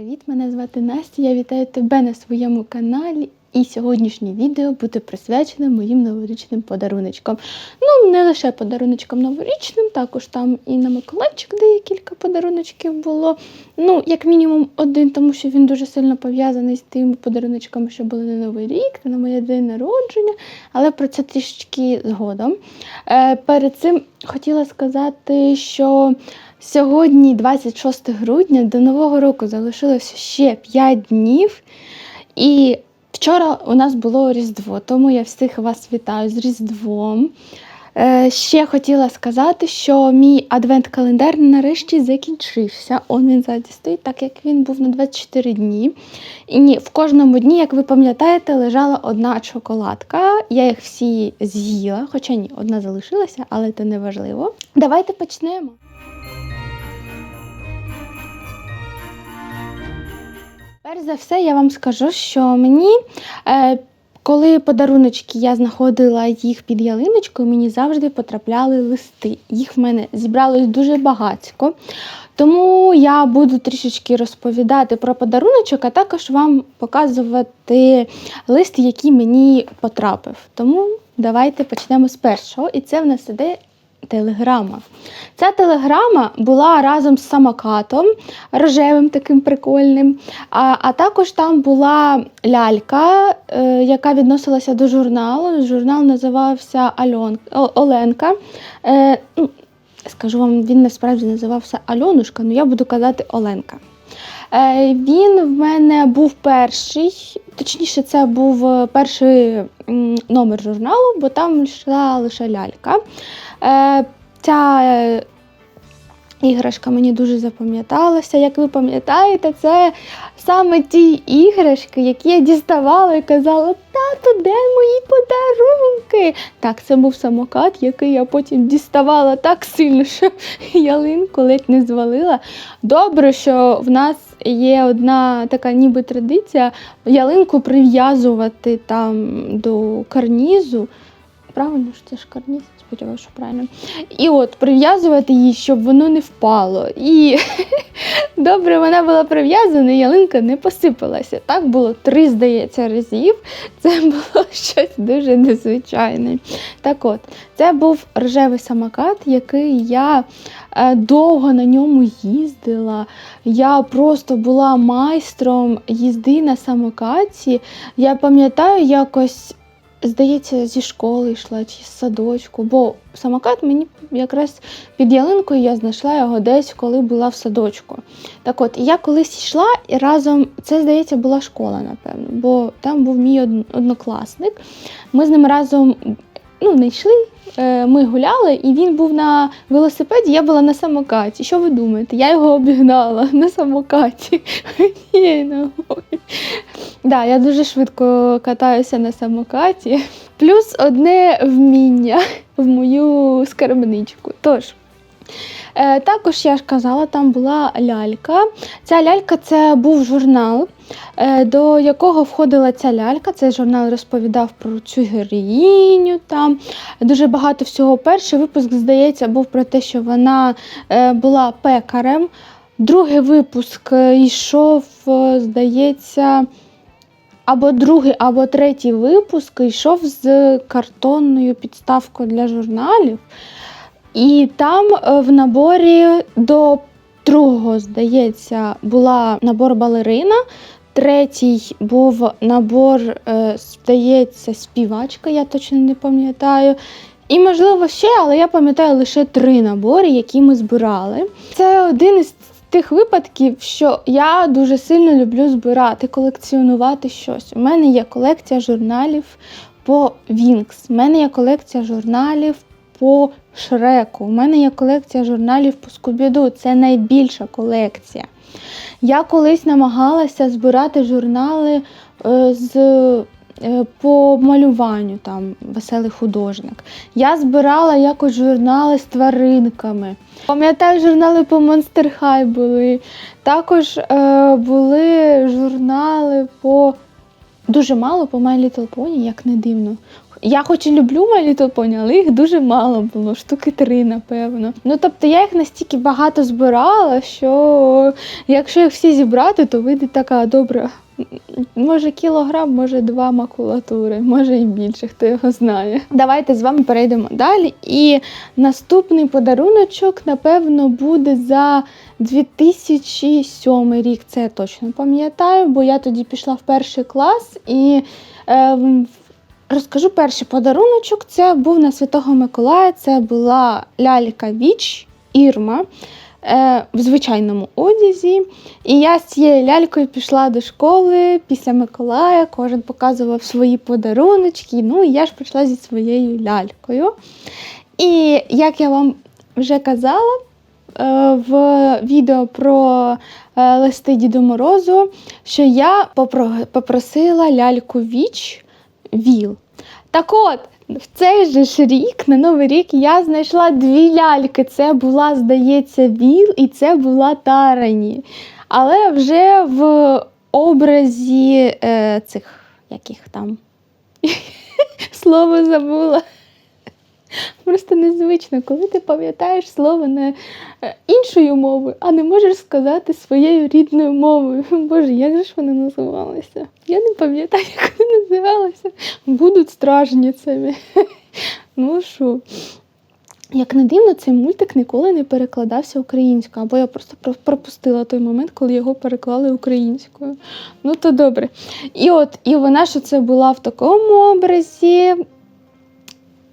Привіт, мене звати Настя. Я вітаю тебе на своєму каналі. І сьогоднішнє відео буде присвячене моїм новорічним подаруночкам. Ну, не лише подаруночкам новорічним, також там і на Миколайчик декілька подаруночків було. Ну, як мінімум один, тому що він дуже сильно пов'язаний з тими подаруночками, що були на Новий рік, на моє день народження, але про це трішки згодом. Е, перед цим хотіла сказати, що. Сьогодні, 26 грудня, до Нового року залишилося ще 5 днів. І вчора у нас було Різдво, тому я всіх вас вітаю з Різдвом. Е, ще хотіла сказати, що мій адвент-календар нарешті закінчився. Он він ззаді стоїть, так як він був на 24 дні. І в кожному дні, як ви пам'ятаєте, лежала одна шоколадка. Я їх всі з'їла, хоча ні, одна залишилася, але це не важливо. Давайте почнемо. Перш за все, я вам скажу, що мені, е, коли подаруночки я знаходила їх під ялиночкою, мені завжди потрапляли листи. Їх в мене зібралось дуже багатько. Тому я буду трішечки розповідати про подаруночок, а також вам показувати лист, який мені потрапив. Тому давайте почнемо з першого. І це в нас іде телеграма. Ця телеграма була разом з самокатом, рожевим таким прикольним. А, а також там була лялька, е, яка відносилася до журналу. Журнал називався Альон... О- Оленка. Е, ну, скажу вам, він насправді називався Альонушка, але я буду казати Оленка. Е, Він в мене був перший, точніше, це був е, перший номер журналу, бо там йшла лише лялька. Е, Ця іграшка мені дуже запам'яталася. Як ви пам'ятаєте, це саме ті іграшки, які я діставала і казала, тату, де мої подарунки? Так, це був самокат, який я потім діставала так сильно, що ялинку ледь не звалила. Добре, що в нас є одна така ніби традиція ялинку прив'язувати там до карнізу. Правильно ж це ж карніз, сподіваюся, що правильно. І от прив'язувати її, щоб воно не впало. І добре, вона була прив'язана, і ялинка не посипалася. Так було три, здається, разів. Це було щось дуже незвичайне. Так от, це був рожевий самокат, який я е, довго на ньому їздила. Я просто була майстром їзди на самокаті. Я пам'ятаю, якось здається, зі школи йшла чи з садочку, бо самокат мені якраз під ялинкою я знайшла його десь, коли була в садочку. Так от, я колись йшла і разом, це, здається, була школа, напевно, бо там був мій однокласник. Ми з ним разом ну, не йшли, е, ми гуляли, і він був на велосипеді, я була на самокаті. Що ви думаєте? Я його обігнала на самокаті. Однією. Да, я дуже швидко катаюся на самокаті. Плюс одне вміння в мою скарбничку. Тож, також я ж казала, там була лялька. Ця лялька це був журнал, е, до якого входила ця лялька. Цей журнал розповідав про цю героїню. Там дуже багато всього. Перший випуск, здається, був про те, що вона е, була пекарем. Другий випуск е, йшов, е, здається, або другий, або третій випуск йшов з картонною підставкою для журналів. І там е, в наборі до другого, здається, була набор балерина. Третій був набор, е, здається, співачка, я точно не пам'ятаю. І, можливо, ще, але я пам'ятаю лише три набори, які ми збирали. Це один із тих випадків, що я дуже сильно люблю збирати, колекціонувати щось. У мене є колекція журналів по Вінкс, у мене є колекція журналів по Шреку, у мене є колекція журналів по Скубіду. Це найбільша колекція. Я колись намагалася збирати журнали е, з. е, По малюванню там веселий художник. Я збирала якось журнали з тваринками. Пам'ятаю, журнали по Monster High були. Також е, були журнали по дуже мало по My Little Pony, як не дивно. Я хоч і люблю Little але їх дуже мало було, штуки три, напевно. Ну тобто я їх настільки багато збирала, що якщо їх всі зібрати, то вийде така добра. Може кілограм, може два макулатури, може і більше, хто його знає. Давайте з вами перейдемо далі. І наступний подаруночок, напевно, буде за 2007 рік. Це я точно пам'ятаю, бо я тоді пішла в перший клас і. Е, Розкажу перший подаруночок. Це був на Святого Миколая. Це була лялька Віч Ірма е, в звичайному одязі. І я з цією лялькою пішла до школи після Миколая. Кожен показував свої подаруночки. Ну і я ж прийшла зі своєю лялькою. І як я вам вже казала е, в відео про е, листи Діду Морозу, що я попросила ляльку Віч Віл. Так от, в цей же ж рік, на Новий рік, я знайшла дві ляльки. Це була, здається, Віл і це була Тарані. Але вже в образі е, цих яких там слово забула. Просто незвично, коли ти пам'ятаєш слово не іншою мовою, а не можеш сказати своєю рідною мовою. Боже, як же ж вони називалися? Я не пам'ятаю, як вони називалися. Будуть стражницями. Ну що? Як не дивно, цей мультик ніколи не перекладався українською, або я просто про- пропустила той момент, коли його переклали українською. Ну то добре. І от, і вона що це була в такому образі.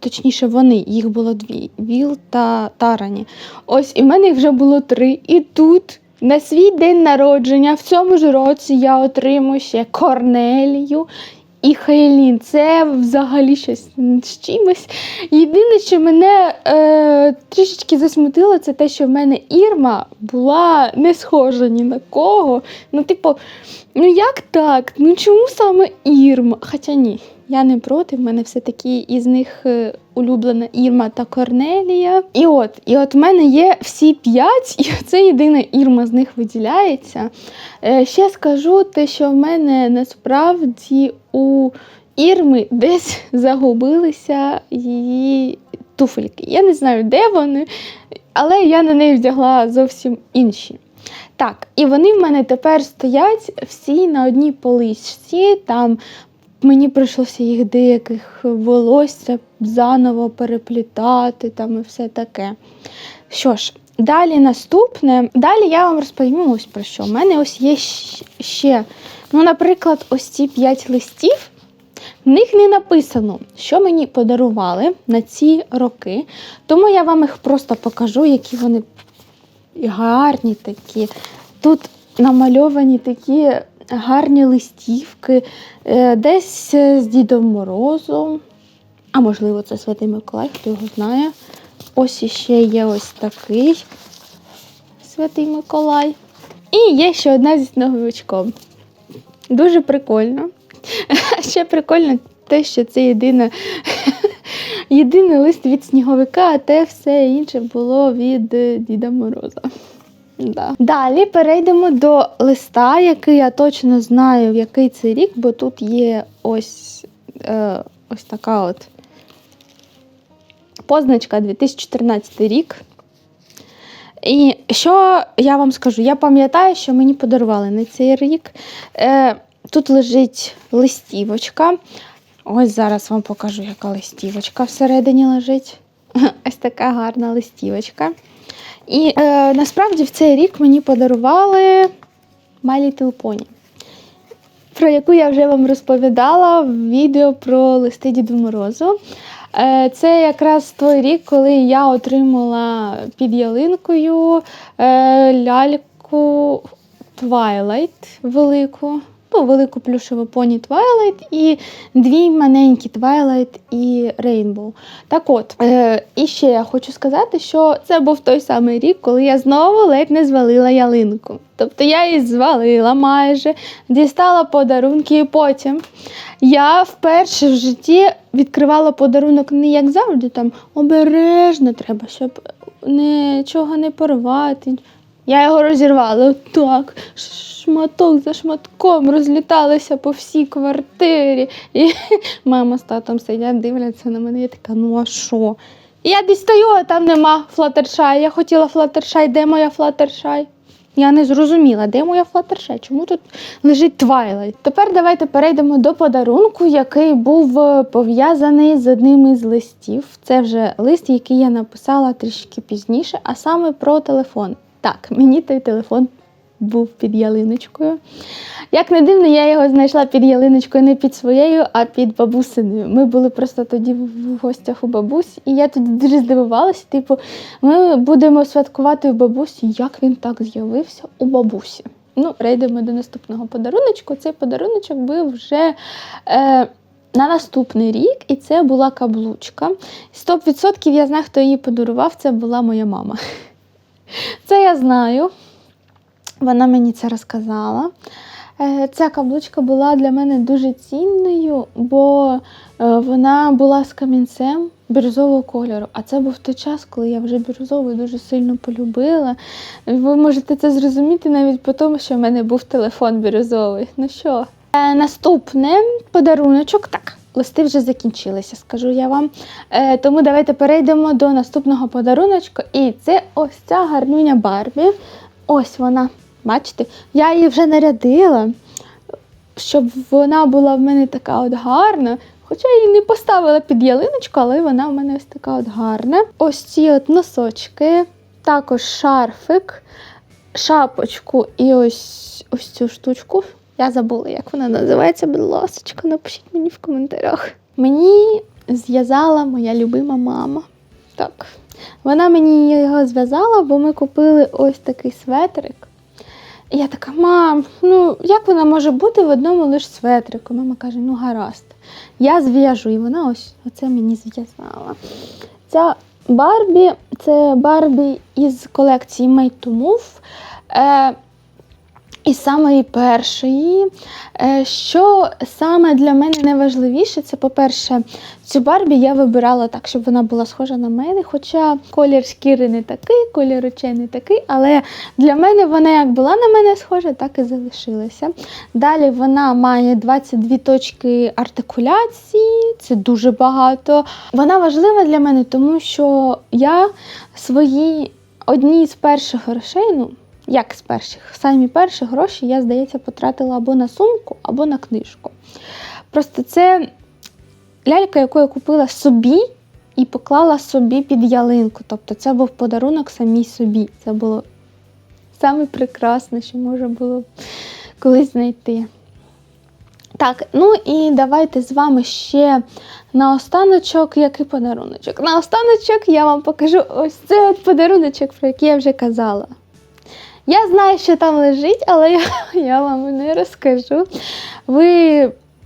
Точніше, вони, їх було дві: Віл та Тарані. Ось і в мене їх вже було три. І тут, на свій день народження, в цьому ж році я отримую ще Корнелію і Хейлін. Це взагалі щось з чимось. Єдине, що мене е, трішечки засмутило, це те, що в мене Ірма була не схожа ні на кого. Ну, типу, ну як так? Ну чому саме Ірма? Хоча ні, я не проти, в мене все-таки із них е, улюблена Ірма та Корнелія. І от, і от в мене є всі п'ять, і це єдина Ірма з них виділяється. Е, ще скажу те, що в мене насправді у Ірми десь загубилися її туфельки. Я не знаю, де вони, але я на неї вдягла зовсім інші. Так, і вони в мене тепер стоять всі на одній поличці. Там мені прийшлося їх деяких волосся заново переплітати там і все таке. Що ж, далі наступне. Далі я вам розповім ось про що. У мене ось є ще, ну, наприклад, ось ці п'ять листів. В них не написано, що мені подарували на ці роки. Тому я вам їх просто покажу, які вони гарні такі. Тут намальовані такі гарні листівки, е, десь е, з Дідом Морозом. А можливо, це Святий Миколай, хто його знає. Ось іще є ось такий Святий Миколай. І є ще одна зі сніговичком. Дуже прикольно. Ще прикольно те, що це єдине, єдиний лист від сніговика, а те все інше було від е, Діда Мороза. Да. Далі перейдемо до листа, який я точно знаю, в який це рік, бо тут є ось, е, ось така от позначка 2014 рік. І що я вам скажу? Я пам'ятаю, що мені подарували на цей рік. Е, тут лежить листівочка. Ось зараз вам покажу, яка листівочка всередині лежить. Ось така гарна листівочка. І е, насправді в цей рік мені подарували My Little Pony, про яку я вже вам розповідала в відео про листи Діду Морозу. Е, це якраз той рік, коли я отримала під ялинкою е, ляльку Twilight велику. Ну, велику плюшеву поні Twilight і дві маленькі Twilight і Rainbow. Так от, е, і ще я хочу сказати, що це був той самий рік, коли я знову ледь не звалила ялинку. Тобто я її звалила майже, дістала подарунки, і потім я вперше в житті відкривала подарунок не як завжди, там обережно треба, щоб нічого не порвати. Я його розірвала так, шматок за шматком розліталися по всій квартирі. І мама з татом сидять, дивляться на мене. Я така, ну а що? Я дістаю, а там нема Флаттершай. Я хотіла Флаттершай, де моя Флаттершай? Я не зрозуміла, де моя Флаттершай? Чому тут лежить Твайлайт? Тепер давайте перейдемо до подарунку, який був е, пов'язаний з одним із листів. Це вже лист, який я написала трішки пізніше, а саме про телефон. Так, мені той телефон був під ялиночкою. Як не дивно, я його знайшла під ялиночкою не під своєю, а під бабусиною. Ми були просто тоді в гостях у бабусі, і я тоді дуже здивувалася. Типу, ми будемо святкувати у бабусі, як він так з'явився у бабусі. Ну, перейдемо до наступного подаруночку. Цей подаруночок був вже. Е, на наступний рік, і це була каблучка. 100% я знаю, хто її подарував, це була моя мама. Це я знаю. Вона мені це розказала. Е, Ця каблучка була для мене дуже цінною, бо е, вона була з камінцем бірюзового кольору. А це був той час, коли я вже бірюзовий дуже сильно полюбила. Ви можете це зрозуміти навіть по тому, що в мене був телефон бірюзовий. Ну що, е, наступне подаруночок. Так, листи вже закінчилися, скажу я вам. Е, тому давайте перейдемо до наступного подаруночку. І це ось ця гарнюня Барбі. Ось вона. Бачите, я її вже нарядила, щоб вона була в мене така от гарна. Хоча я її не поставила під ялиночку, але вона в мене ось така от гарна. Ось ці от носочки, також шарфик, шапочку і ось ось цю штучку. Я забула, як вона називається, будь ласка, напишіть мені в коментарях. Мені зв'язала моя любима мама. Так. Вона мені його зв'язала, бо ми купили ось такий светрик. І я така, мам, ну як вона може бути в одному лише светрику? Мама каже, ну гаразд. Я зв'яжу, і вона ось оце мені зв'язала. Ця Барбі це Барбі із колекції Made to Move. Е, і самої першої, Е, що саме для мене найважливіше, це, по-перше, цю Барбі я вибирала так, щоб вона була схожа на мене. Хоча колір шкіри не такий, колір очей не такий, але для мене вона як була на мене схожа, так і залишилася. Далі вона має 22 точки артикуляції, це дуже багато. Вона важлива для мене, тому що я свої одні з перших грошей, ну, як з перших, самі перші гроші я, здається, потратила або на сумку, або на книжку. Просто це лялька, яку я купила собі і поклала собі під ялинку. Тобто це був подарунок самій собі. Це було саме прекрасне, що можна було колись знайти. Так, ну і давайте з вами ще на останочок, який подаруночок. На останочок я вам покажу ось цей подаруночок, про який я вже казала. Я знаю, що там лежить, але я, я вам не розкажу. Ви,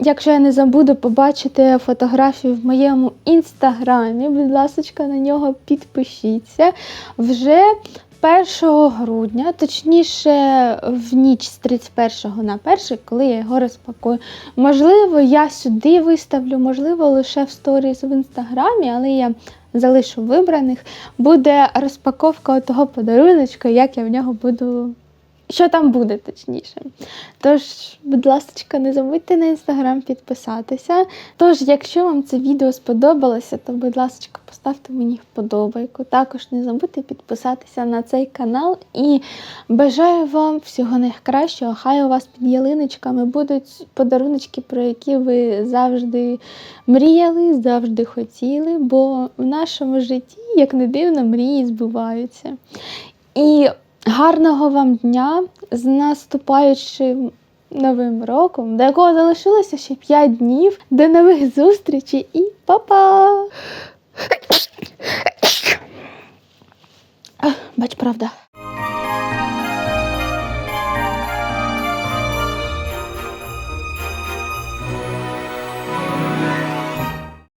якщо я не забуду, побачите фотографію в моєму інстаграмі. Будь ласка, на нього підпишіться. Вже 1 грудня, точніше, в ніч з 31 на 1, коли я його розпакую. Можливо, я сюди виставлю, можливо, лише в сторіс в інстаграмі, але я залишу вибраних. Буде розпаковка того подаруночка, як я в нього буду. Що там буде, точніше. Тож, будь ласка, не забудьте на інстаграм підписатися. Тож, якщо вам це відео сподобалося, то, будь ласка, поставте мені вподобайку. Також не забудьте підписатися на цей канал і бажаю вам всього найкращого. Хай у вас під ялиночками будуть подаруночки, про які ви завжди мріяли, завжди хотіли, бо в нашому житті, як не дивно, мрії збуваються. І Гарного вам дня з наступаючим новим роком, до якого залишилося ще 5 днів. До нових зустрічей і па-па! Бач, правда.